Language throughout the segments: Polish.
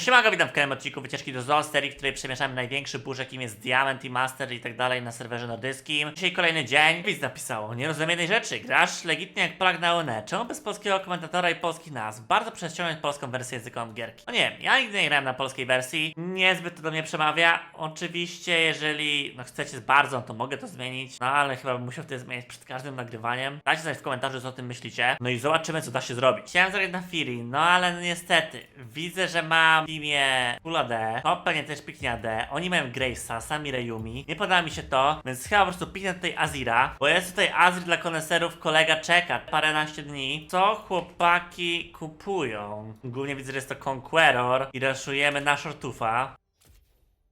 Siemanko, witam w kolejnym odcinku wycieczki do Zoo, serii, w której przemieszamy największy burz, jakim jest Diamond i Master i tak dalej na serwerze nordyskim. Dzisiaj kolejny dzień. Widz napisało, nie rozumiem jednej rzeczy, grasz legitnie jak Polak na ONE. Czemu bez polskiego komentatora i polskich nazw? Bardzo przeciągnąć polską wersję językową gierki. No nie, ja nigdy nie grałem na polskiej wersji, niezbyt to do mnie przemawia. Oczywiście, jeżeli no chcecie bardzo, to mogę to zmienić, no ale chyba bym musiał wtedy zmieniać przed każdym nagrywaniem. Dajcie znać w komentarzu, co o tym myślicie. No i zobaczymy, co da się zrobić. Chciałem zagrać na Fury, no ale niestety, widzę, że mam teamie Full AD, to pewnie też piknie AD, oni mają Gravesa, sami Reyumi, nie podoba mi się to, więc chyba po prostu piknę tutaj Azira, bo jest tutaj Azir dla koneserów, kolega czeka paręnaście dni. Co chłopaki kupują? Głównie widzę, że jest to Conqueror i raszujemy na Shortufa.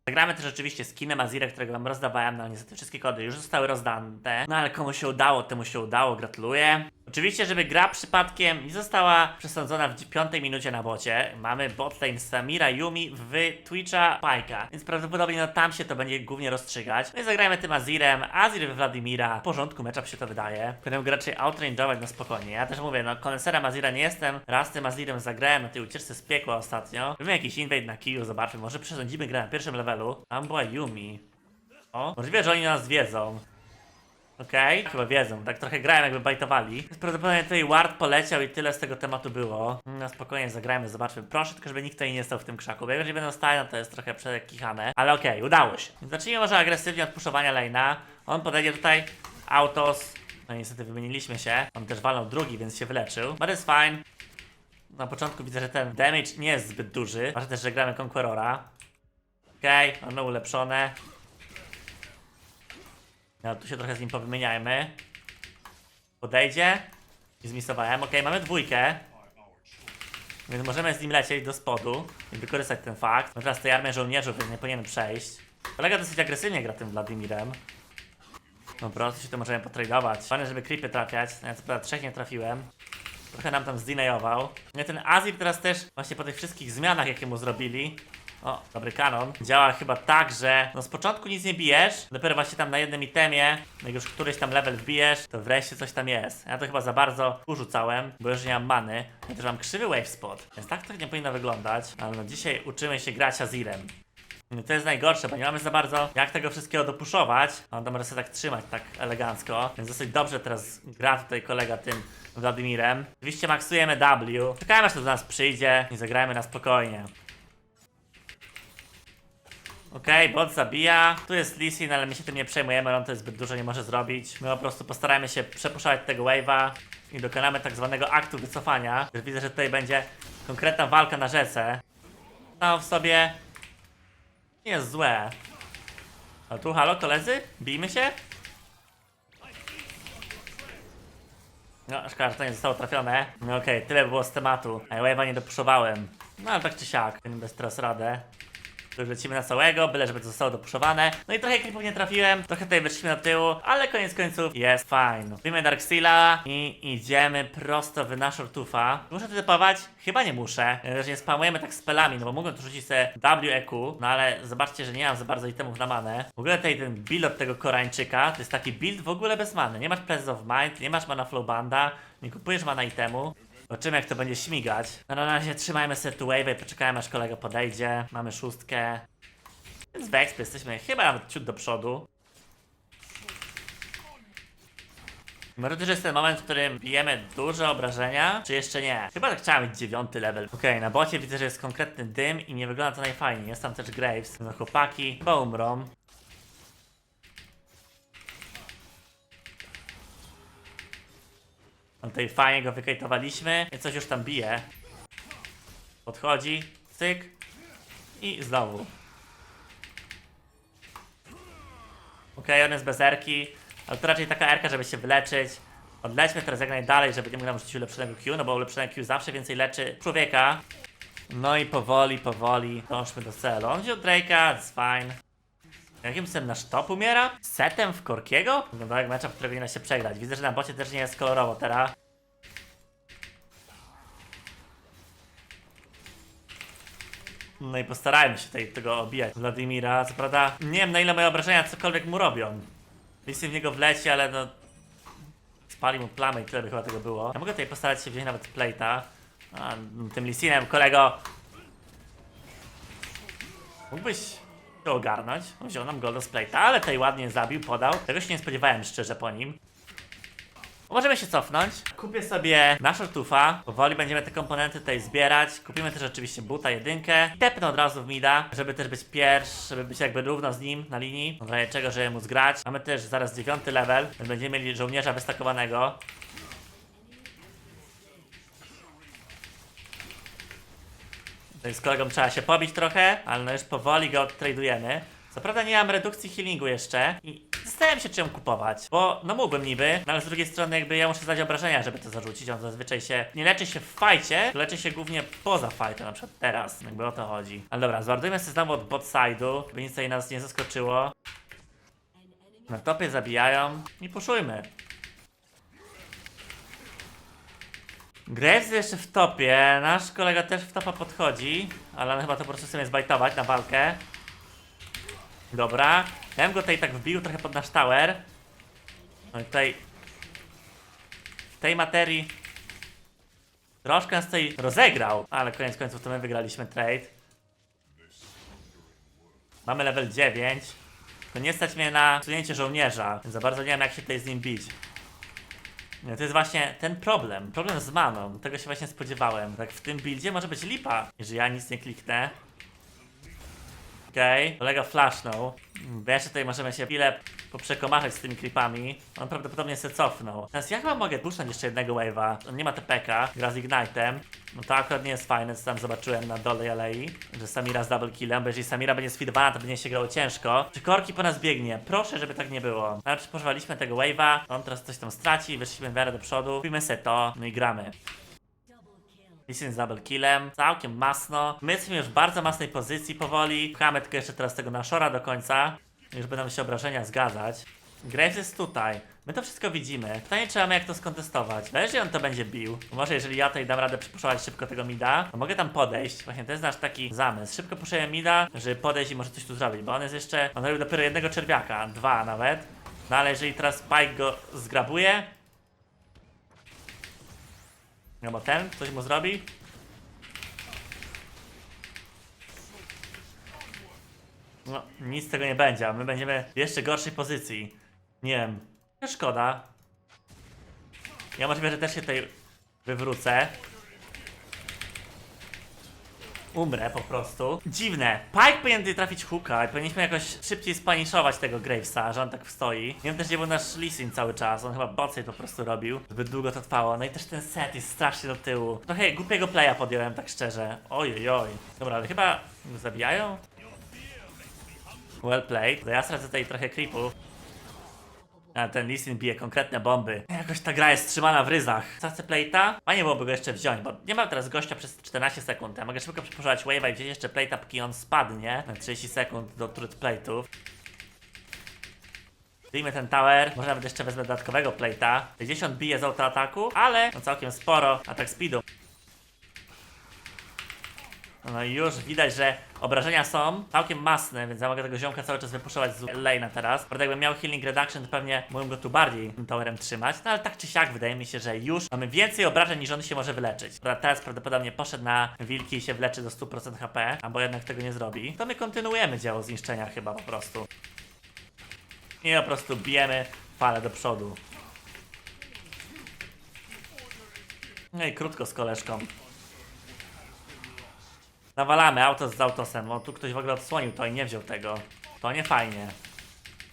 Zagramy też oczywiście skinem Azira, którego wam rozdawałem, no ale niestety wszystkie kody już zostały rozdane. No ale komu się udało, temu się udało, gratuluję. Oczywiście, żeby gra przypadkiem nie została przesądzona w piątej minucie na bocie, mamy botlane Samira Yumi w Twitcha Pajka, więc prawdopodobnie no tam się to będzie głównie rozstrzygać. No i zagrajmy tym Azirem, Azir w Wladimira, w porządku matchup się to wydaje. Będę go raczej outrange'ować na spokojnie. Ja też mówię, no koneserem Azira nie jestem, raz tym Azirem zagrałem na tej ucieczce z piekła ostatnio. Robimy jakiś invade na kiju, zobaczmy, może przesądzimy grę na pierwszym levelu. Tam była Yumi. O, możliwe, że oni nas wiedzą. Okej, chyba wiedzą, tak trochę grałem jakby bajtowali. Prawdopodobnie tutaj Ward poleciał i tyle z tego tematu było. No spokojnie zagrajmy, zobaczmy. Proszę tylko, żeby nikt tutaj nie stał w tym krzaku, bo jeżeli będą stali, no to jest trochę przekichane. Ale okej, udało się. Zacznijmy może agresywnie od puszowania lane'a. On podejdzie tutaj, autos. No niestety wymieniliśmy się. On też walnął drugi, więc się wyleczył. But it's fine. Na początku widzę, że ten damage nie jest zbyt duży. Ważne też, że gramy Conquerora. Okej, okay, ono ulepszone. No, tu się trochę z nim powymieniajmy. Podejdzie. I zmisowałem. Okej, mamy dwójkę. Więc możemy z nim lecieć do spodu i wykorzystać ten fakt. No teraz tej armię żołnierzów, więc nie powinien przejść. Kolega dosyć agresywnie gra tym Władimirem. No prostu się to możemy potradować. Fajne, żeby creepy trafiać. Ja co prawda trzech nie trafiłem. Trochę nam tam zdenayował. I ten Azir teraz też, właśnie po tych wszystkich zmianach, jakie mu zrobili, o, dobry kanon. Działa chyba tak, że no z początku nic nie bijesz, dopiero właśnie tam na jednym itemie, jak już któryś tam level wbijesz, to wreszcie coś tam jest. Ja to chyba za bardzo urzucałem, bo już nie mam many. Ja też mam krzywy wave spot, więc tak to nie powinno wyglądać. Ale no dzisiaj uczymy się grać Azirem. No to jest najgorsze, bo nie mamy za bardzo jak tego wszystkiego dopuszować. On może sobie tak trzymać tak elegancko. Więc dosyć dobrze teraz gra tutaj kolega tym Władimirem. Oczywiście maksujemy W. Czekajmy aż to do nas przyjdzie i zagrajmy na spokojnie. Okej, bot zabija. Tu jest Lisin, ale my się tym nie przejmujemy, on to zbyt dużo nie może zrobić. My po prostu postarajmy się przepuszczać tego wave'a i dokonamy tak zwanego aktu wycofania. Już widzę, że tutaj będzie konkretna walka na rzece. No w sobie nie jest złe. A tu halo koledzy? Bijmy się? No, szkoda, że to nie zostało trafione. No okej, tyle by było z tematu. A wave'a nie dopuszowałem. No ale tak czy siak, bez teraz radę. Tu już lecimy na całego, byle żeby to zostało dopuszowane. No i trochę klipów nie trafiłem, trochę tutaj wyszliśmy na tyłu, ale koniec końców jest fajnie. Robimy Darkseala i idziemy prosto w nasz Ortufa. Muszę tu typować? Chyba nie muszę. Że nie spamujemy tak spelami, no bo mogłem tu rzucić sobie WEQ, no ale zobaczcie, że nie mam za bardzo itemów na manę. W ogóle tutaj ten build od tego Koreańczyka, to jest taki build w ogóle bez many. Nie masz Presence of Mind, nie masz mana Flowbanda, nie kupujesz mana itemu. Zobaczymy jak to będzie śmigać. No na razie trzymajmy sobie tu wave poczekajmy aż kolega podejdzie. Mamy szóstkę. Więc w jesteśmy chyba nawet ciut do przodu. Może też jest ten moment, w którym bijemy duże obrażenia, czy jeszcze nie? Chyba tak trzeba mieć dziewiąty level. Okej, na bocie widzę, że jest konkretny dym i nie wygląda to najfajniej. Jest tam też Graves. No chłopaki chyba umrą. No tutaj fajnie go wykajtowaliśmy. Coś już tam bije. Podchodzi, cyk. I znowu. Okej, on jest bez erki, ale to raczej taka erka, żeby się wyleczyć. Odlećmy teraz jak najdalej, żeby nie mógł nam rzucić ulepszonego Q, no bo ulepszone Q zawsze więcej leczy człowieka. No i powoli, powoli dążmy do celu. On wziął Drake'a, it's fine. Jakim sen nasz top umiera? Setem w Korkiego? Wygląda jak mecza, którego nie da się przegrać. Widzę, że na bocie też nie jest kolorowo teraz. No i postarajmy się tutaj tego obijać Wladimira. Co prawda, nie wiem na ile moje obrażenia cokolwiek mu robią. Lisy w niego wleci, ale no... Spali mu plamę i tyle by chyba tego było. Ja mogę tutaj postarać się wziąć nawet plate'a. A, tym Lisinem, kolego, Mógłbyś to ogarnąć. Wziął nam z plate'a, ale tej ładnie zabił, podał. Tego się nie spodziewałem szczerze po nim. Możemy się cofnąć. Kupię sobie na shortufa. Powoli będziemy te komponenty tutaj zbierać. Kupimy też oczywiście buta jedynkę. Tepnę od razu w mida, żeby też być pierwszy, żeby być jakby równo z nim na linii. W razie czego, żeby móc grać. Mamy też zaraz dziewiąty level, będziemy mieli żołnierza wystakowanego. Tutaj z kolegą trzeba się pobić trochę, ale no już powoli go tradujemy. Co prawda nie mam redukcji healingu jeszcze i zastanawiam się czy ją kupować, bo no mógłbym niby, no ale z drugiej strony jakby ja muszę zdać obrażenia, żeby to zarzucić, on zazwyczaj się nie leczy się w fajcie, leczy się głównie poza fajtem, na przykład teraz, jakby o to chodzi. Ale dobra, zwardujmy sobie znowu od bot side'u, by nic tutaj nas nie zaskoczyło. Na topie zabijają i puszujmy. Graves jeszcze w topie, nasz kolega też w topa podchodzi, ale on chyba to po prostu chce mnie zbajtować na walkę. Dobra, ja go tutaj tak wbił trochę pod nasz tower. No i tutaj w tej materii troszkę nas tutaj rozegrał, ale koniec końców to my wygraliśmy trade. Mamy level 9. To nie stać mnie na usunięcie żołnierza, więc za bardzo nie wiem jak się tutaj z nim bić. To jest właśnie ten problem. Problem z maną. Tego się właśnie spodziewałem. Tak w tym buildzie może być lipa, jeżeli ja nic nie kliknę. Okej, kolega flashnął. Jeszcze tutaj możemy się chwilę poprzekomachać z tymi creepami. On prawdopodobnie se cofnął. Teraz jak mam mogę puszczać jeszcze jednego wave'a? On nie ma TPK, gra z Ignite'em. No to akurat nie jest fajne, co tam zobaczyłem na dole alei. Że Samira z double killem, bo jeżeli Samira będzie sfeedowana, to będzie się grało ciężko. Czy Korki po nas biegnie? Proszę, żeby tak nie było. Ale przepożywaliśmy tego wave'a, on teraz coś tam straci, wyszliśmy w do przodu. Kupimy se to, no i gramy. Lissin z double killem, całkiem masno. My jesteśmy już w bardzo masnej pozycji powoli. Pchamy tylko jeszcze teraz tego naszora do końca. Już będą się obrażenia zgadzać. Graves jest tutaj. My to wszystko widzimy. Pytanie, czy mamy jak to skontestować. Jeżeli on to będzie bił, może jeżeli ja tutaj dam radę przypuszczać szybko tego mida, to mogę tam podejść. Właśnie to jest nasz taki zamysł. Szybko puszczę mida, żeby podejść i może coś tu zrobić, bo on jest jeszcze... On robił dopiero jednego czerwiaka, dwa nawet. No ale jeżeli teraz Pike go zgrabuje, no bo ten coś mu zrobi. No, nic z tego nie będzie, a my będziemy w jeszcze gorszej pozycji. Nie wiem. Szkoda. Ja możliwe, że też się tutaj wywrócę. Umrę po prostu. Dziwne. Pike powinien trafić hooka i powinniśmy jakoś szybciej spaniszować tego Gravesa, że on tak stoi. Nie wiem też gdzie był nasz Lisin cały czas, on chyba bocej po prostu robił. Zbyt długo to trwało. No i też ten set jest strasznie do tyłu. Trochę głupiego playa podjąłem, tak szczerze. Ojej, oj. Dobra, ale chyba zabijają? Well played. Ja stracę tutaj trochę creepów. A ten Lisin bije konkretne bomby. Jakoś ta gra jest trzymana w ryzach. Tracę plate'a? Fajnie byłoby go jeszcze wziąć, bo nie mam teraz gościa przez 14 sekund. Ja mogę szybko przepuszczać wave'a i wziąć jeszcze plate'a, póki on spadnie na 30 sekund do truth plate'ów. Zdejmę ten tower, może nawet jeszcze wezmę dodatkowego plate'a. 60 bije z autoataku, ale no całkiem sporo atak speedu. No i już widać, że obrażenia są całkiem masne, więc ja mogę tego ziomka cały czas wypuszczać z lane'a teraz. Prawda, jakbym miał healing reduction, to pewnie mógłbym go tu bardziej tym towerem trzymać. No ale tak czy siak, wydaje mi się, że już mamy więcej obrażeń niż on się może wyleczyć. Prawda, teraz prawdopodobnie poszedł na wilki i się wleczy do 100% HP, albo jednak tego nie zrobi. To my kontynuujemy dzieło zniszczenia chyba po prostu. I po prostu bijemy falę do przodu. No i krótko z koleżką. Nawalamy auto z autosem. O, tu ktoś w ogóle odsłonił to i nie wziął tego. To nie fajnie.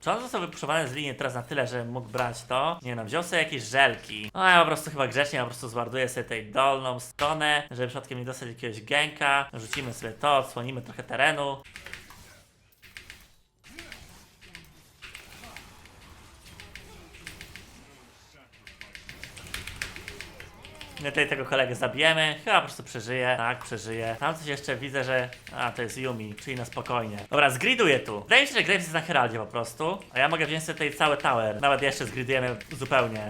Czy on został wypuszczowany z linii teraz na tyle, że mógł brać to? Nie no, wziął sobie jakieś żelki. No ja po prostu chyba grzecznie, po prostu zwarduję sobie tej dolną stronę, żeby przypadkiem nie dostać jakiegoś genka. Rzucimy sobie to, odsłonimy trochę terenu. My tutaj tego kolegę zabijemy, chyba po prostu przeżyje, tak, przeżyje. Tam coś jeszcze widzę, że... A, to jest Yumi, czyli na spokojnie. Dobra, zgriduję tu. Wydaje mi się, że Graves jest na Heraldzie po prostu, a ja mogę wziąć sobie tutaj cały tower. Nawet jeszcze zgridujemy zupełnie.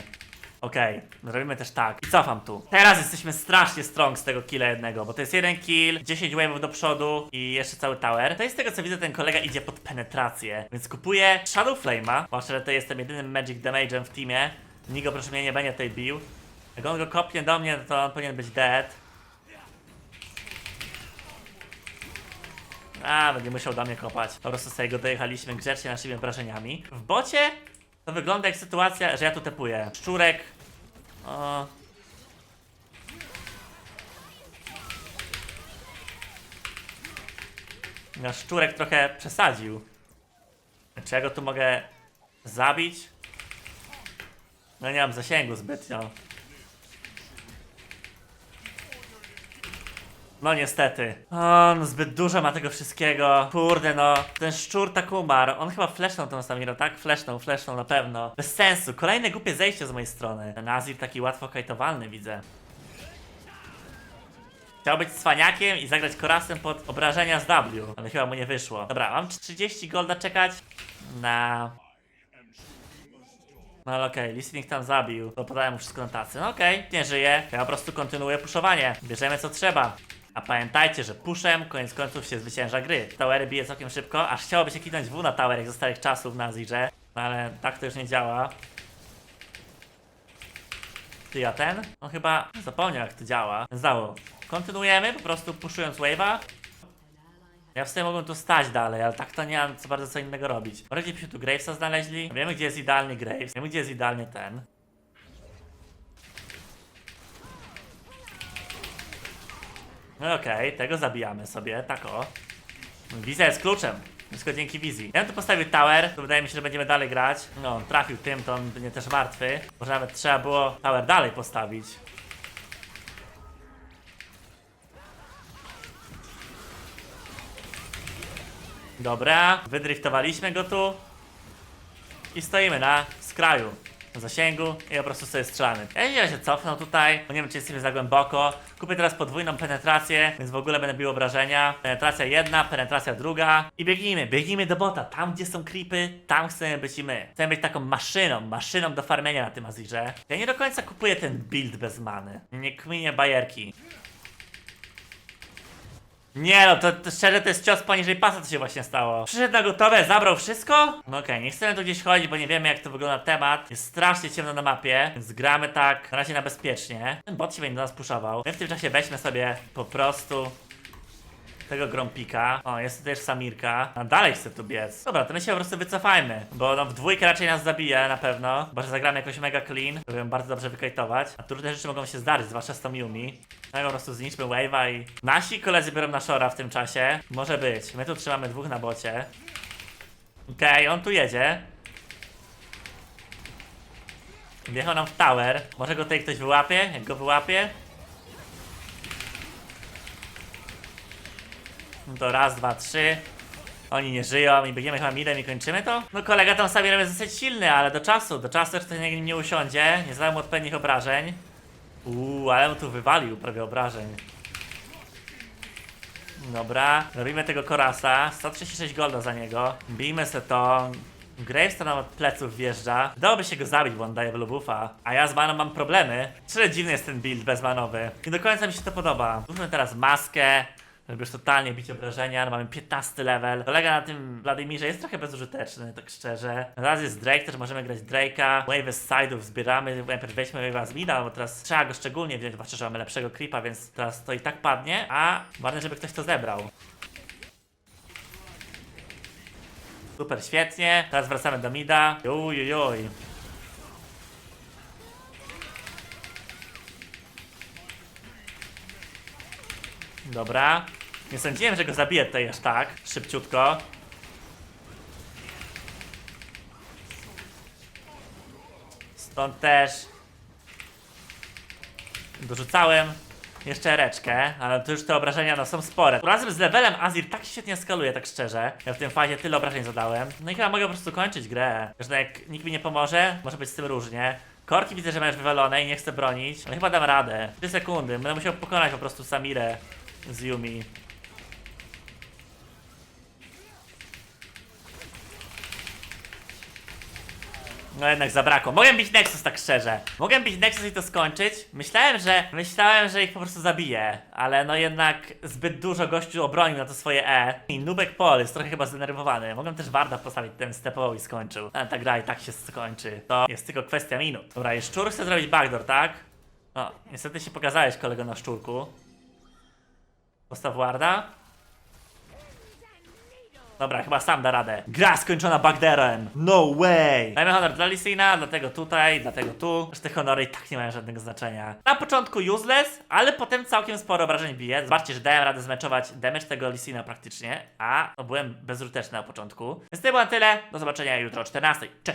Okej, zrobimy też tak. I cofam tu. Teraz jesteśmy strasznie strong z tego killa jednego, bo to jest jeden kill, 10 wave'ów do przodu i jeszcze cały tower. To jest z tego co widzę, ten kolega idzie pod penetrację, więc kupuję Shadow Flame'a. Zwłaszcza, że to jestem jedynym Magic Damage'em w teamie. Nigo proszę mnie nie będzie tutaj bił. Jak on go kopnie do mnie, to on powinien być dead. A, będzie musiał do mnie kopać. Po prostu sobie go dojechaliśmy grzecznie naszymi obrażeniami. W bocie to wygląda jak sytuacja, że ja tu tepuję. Szczurek. O. No, szczurek trochę przesadził. Czy ja go tu mogę zabić? No nie mam zasięgu zbytnio. No niestety. On zbyt dużo ma tego wszystkiego. Kurde no. Ten szczur tak umarł. On chyba flashnął tą Samirą, tak? Flashnął, flashnął na pewno. Bez sensu. Kolejne głupie zejście z mojej strony. Ten Azir taki łatwo kajtowalny widzę. Chciał być cwaniakiem i zagrać korasem pod obrażenia z W, ale chyba mu nie wyszło. Dobra, mam 30 golda czekać na... No ale okej, listening tam zabił, to podałem mu wszystko na tacy. No okej, nie żyje, ja po prostu kontynuuję puszowanie. Bierzemy co trzeba. A pamiętajcie, że puszem koniec końców się zwycięża gry. Towery bije całkiem szybko, aż chciałoby się kliknąć W na tower jak ze starych czasów na Azirze. No ale tak to już nie działa. Ty, a ten? On chyba zapomniał jak to działa. Zdało. Kontynuujemy, po prostu puszując wave'a. Ja w sumie mogłem tu stać dalej, ale tak to nie mam co bardzo co innego robić. Gdzie byśmy tu Gravesa znaleźli? Wiemy gdzie jest idealny Graves, wiemy gdzie jest idealnie ten. Okej, tego zabijamy sobie, tak o. Wizja jest kluczem. Wszystko dzięki wizji. Ja bym tu postawił tower, to wydaje mi się, że będziemy dalej grać. No, on trafił tym, to on będzie też martwy. Może nawet trzeba było tower dalej postawić. Dobra, wydriftowaliśmy go tu. I stoimy na skraju zasięgu i po prostu sobie strzelamy. Ja nie się cofnął tutaj, bo nie wiem czy jesteśmy za głęboko. Kupię teraz podwójną penetrację, więc w ogóle będę bił obrażenia. Penetracja jedna, penetracja druga. I biegnijmy, biegnijmy do bota. Tam gdzie są creepy, tam chcemy być i my. Chcemy być taką maszyną, maszyną do farmienia na tym Azirze. Ja nie do końca kupuję ten build bez many. Nie kminie bajerki. Nie no, to, to szczerze to jest cios poniżej pasa, co się właśnie stało. Przyszedł na gotowe, zabrał wszystko? No okej, nie chcemy tu gdzieś chodzić, bo nie wiemy jak to wygląda temat. Jest strasznie ciemno na mapie, więc gramy tak na razie na bezpiecznie. Ten bot się będzie do nas puszował. My w tym czasie weźmy sobie po prostu tego Grompika. O, jest tu też Samirka. A dalej chce tu biec. Dobra, to my się po prostu wycofajmy. Bo no w dwójkę raczej nas zabije na pewno. Chyba, że zagramy jakoś mega clean. To bym bardzo dobrze wykajtować. A tu różne rzeczy mogą się zdarzyć, zwłaszcza z tą Yumi. No i po prostu zniszczmy wave'a i... Nasi koledzy biorą na Shora w tym czasie. Może być. My tu trzymamy dwóch na bocie. Okej, on tu jedzie. Wjechał nam w tower. Może go tutaj ktoś wyłapie? Jak go wyłapie? No to raz, dwa, trzy. Oni nie żyją i biegniemy chyba midem i kończymy to? No kolega tam sobie jest dosyć silny, ale do czasu, do czasu jeszcze nie, nie usiądzie, nie zadał mu odpowiednich obrażeń. Uuu, ale mu tu wywalił prawie obrażeń. Dobra, robimy tego Korasa, 136 golda za niego. Bijmy se to. Graves to nam od pleców wjeżdża. Dałoby się go zabić, bo on daje lobuffa. A ja z maną mam problemy. Tyle dziwny jest ten build bezmanowy. I do końca mi się to podoba. Zróbmy teraz maskę. Już totalnie bić obrażenia, no mamy 15 level. Kolega na tym Wladimirze jest trochę bezużyteczny, tak szczerze. Raz jest Drake, też możemy grać Drake'a. Wave z side'ów zbieramy, najpierw weźmy wave'a z mida, bo teraz trzeba go szczególnie wziąć, zwłaszcza, że mamy lepszego creepa, więc teraz to i tak padnie, a ważne, żeby ktoś to zebrał. Super, świetnie. Teraz wracamy do mida. Jujujuj. Dobra. Nie sądziłem, że go zabiję tutaj aż tak. Szybciutko. Stąd też dorzucałem jeszcze reczkę, ale to już te obrażenia no, są spore. Razem z levelem Azir tak świetnie skaluje, tak szczerze. Ja w tym fazie tyle obrażeń zadałem. No i chyba mogę po prostu kończyć grę. Zresztą jak nikt mi nie pomoże, może być z tym różnie. Korki widzę, że masz wywalone i nie chcę bronić, ale chyba dam radę. 3 sekundy, będę musiał pokonać po prostu Samirę z Yumi. No jednak zabrakło. Mogłem bić Nexus tak szczerze. Mogłem bić Nexus i to skończyć. Myślałem, że myślałem, że ich po prostu zabiję, ale no jednak zbyt dużo gościu obronił na to swoje E. I Nubek Pol jest trochę chyba zdenerwowany. Mogłem też Warda postawić, ten stepował i skończył. Ale ta gra i tak się skończy. To jest tylko kwestia minut. Dobra, jest szczur chce zrobić backdoor, tak? No, niestety się pokazałeś kolego na szczurku. Postaw Warda. Dobra, chyba sam da radę. Gra skończona Bagderem. No way. Dajmy honor dla Lisina, dlatego tutaj, dlatego tu. Że te honory i tak nie mają żadnego znaczenia. Na początku useless, ale potem całkiem sporo obrażeń bije. Zobaczcie, że dałem radę zmeczować damage tego Lisina praktycznie, a no, byłem bezruteczny na początku. Więc to było na tyle. Do zobaczenia jutro o 14. Cześć!